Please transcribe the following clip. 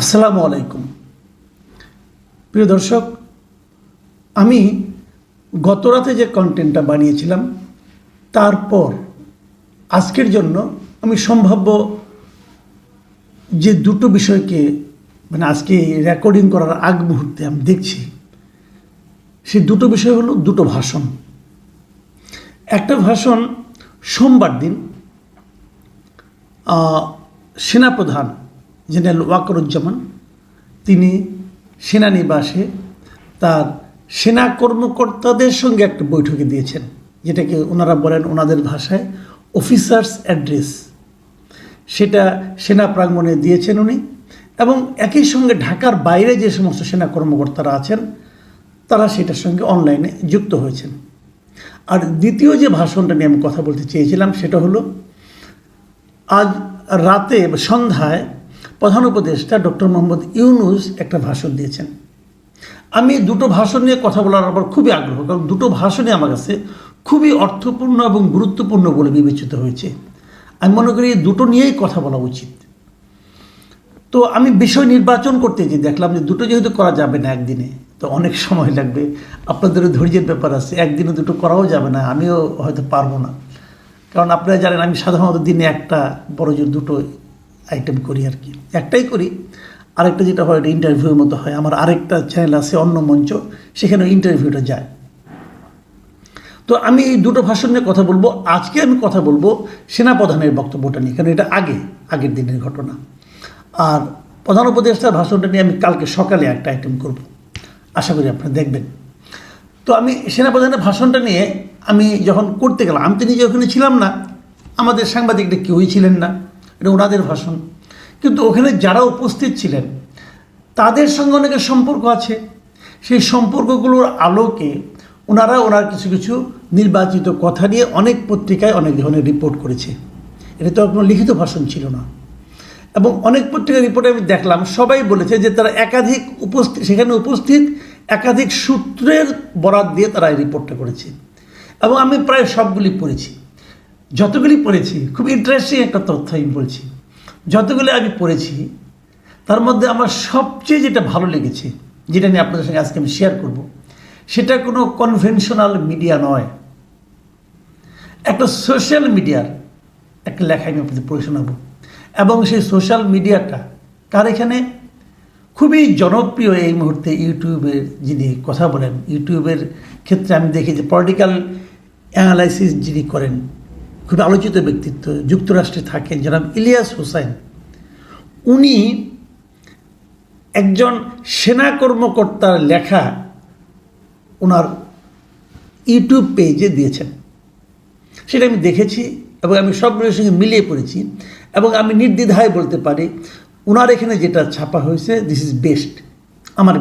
আসসালামু আলাইকুম। প্রিয় দর্শক, আমি গত রাতে যে কন্টেন্টটা বানিয়েছিলাম তারপর আজকের জন্য আমি সম্ভাব্য যে দুটো বিষয়কে মানে আজকে রেকর্ডিং করার আগ মুহূর্তে আমি দেখছি, সেই দুটো বিষয় হলো দুটো ভাষণ। একটা ভাষণ সোমবার দিন সেনাপ্রধান জেনারেল ওয়াকরুজ্জামান, তিনি সেনানিবাসে তার সেনা কর্মকর্তাদের সঙ্গে একটা বৈঠকে দিয়েছেন, যেটাকে ওনারা বলেন ওনাদের ভাষায় অফিসার্স অ্যাড্রেস। সেটা সেনা প্রাঙ্গণে দিয়েছেন উনি এবং একই সঙ্গে ঢাকার বাইরে যে সমস্ত সেনা কর্মকর্তারা আছেন, তারা সেটার সঙ্গে অনলাইনে যুক্ত হয়েছেন। আর দ্বিতীয় যে ভাষণটা নিয়ে আমি কথা বলতে চেয়েছিলাম, সেটা হলো, আজ রাতে সন্ধ্যায় প্রধান উপদেষ্টা ডক্টর মোহাম্মদ ইউনুস একটা ভাষণ দিয়েছেন। আমি দুটো ভাষণ নিয়ে কথা বলার আবার খুবই আগ্রহ, কারণ দুটো ভাষণই আমার কাছে খুবই অর্থপূর্ণ এবং গুরুত্বপূর্ণ বলে বিবেচিত হয়েছে। আমি মনে করি দুটো নিয়েই কথা বলা উচিত। তো আমি বিষয় নির্বাচন করতে যে দেখলাম যে দুটো যেহেতু করা যাবে না একদিনে, তো অনেক সময় লাগবে। আপনাদেরও ধৈর্যের ব্যাপার আছে, একদিনে দুটো করাও যাবে না, আমিও হয়তো পারব না। কারণ আপনারা জানেন আমি সাধারণত দিনে একটা বড় জোর দুটো আইটেম করি আর কি। একটাই করি, আরেকটা যেটা হয়, এটা ইন্টারভিউর মতো হয়। আমার আরেকটা চ্যানেল আছে, অন্য মঞ্চ সেখানে ইন্টারভিউটা যায়। তো আমি এই দুটো ভাষণ নিয়ে কথা বলব। আজকে আমি কথা বলব সেনাপ্রধানের বক্তব্যটা নিয়ে, কারণ এটা আগে, আগের দিনের ঘটনা। আর প্রধান উপদেষ্টার ভাষণটা নিয়ে আমি কালকে সকালে একটা আইটেম করব। আশা করি আপনারা দেখবেন। তো আমি সেনাপ্রধানের ভাষণটা নিয়ে আমি যখন করতে গেলাম, আমি তো নিজে ওখানে ছিলাম না। আমাদের সাংবাদিকটা কেউই ছিলেন না। এটা ওনাদের ভাষণ। কিন্তু ওখানে যারা উপস্থিত ছিলেন, তাদের সঙ্গে অনেকের সম্পর্ক আছে। সেই সম্পর্কগুলোর আলোকে ওনারা ওনার কিছু কিছু নির্বাচিত কথা নিয়ে অনেক পত্রিকায় অনেক ধরনের রিপোর্ট করেছে। এটা তো কোনো লিখিত ভাষণ ছিল না। এবং অনেক পত্রিকার রিপোর্টে আমি দেখলাম, সবাই বলেছে যে তারা একাধিক উপস্থিত, সেখানে উপস্থিত একাধিক সূত্রের বরাত দিয়ে তারা এই রিপোর্টটা করেছে। এবং আমি প্রায় সবগুলি পড়েছি। যতগুলি পড়েছি, খুব ইন্টারেস্টিং একটা তথ্য আমি বলছি। যতগুলি আমি পড়েছি, তার মধ্যে আমার সবচেয়ে যেটা ভালো লেগেছে, যেটা নিয়ে আপনাদের সঙ্গে আজকে আমি শেয়ার করব, সেটা কোনো কনভেনশনাল মিডিয়া নয়। একটা সোশ্যাল মিডিয়ার একটা লেখা আমি আপনাদের পড়ে শোনাবো। এবং সেই সোশ্যাল মিডিয়াটা কার এখানে? খুবই জনপ্রিয় এই মুহূর্তে ইউটিউবের যিনি কথা বলেন, ইউটিউবের ক্ষেত্রে আমি দেখি যে পলিটিক্যাল অ্যানালাইসিস যিনি করেন খুব আলোচিত ব্যক্তিত্ব, যুক্তরাষ্ট্রে থাকেন, জনাব ইলিয়াস হোসেন। উনি একজন সেনা কর্মকর্তার লেখা ওনার ইউটিউব পেজে দিয়েছেন। সেটা আমি দেখেছি এবং আমি সবগুলোর সঙ্গে মিলিয়ে পড়েছি এবং আমি নির্দ্বিধায় বলতে পারি ওনার এখানে যেটা ছাপা হয়েছে দিস ইজ বেস্ট আমার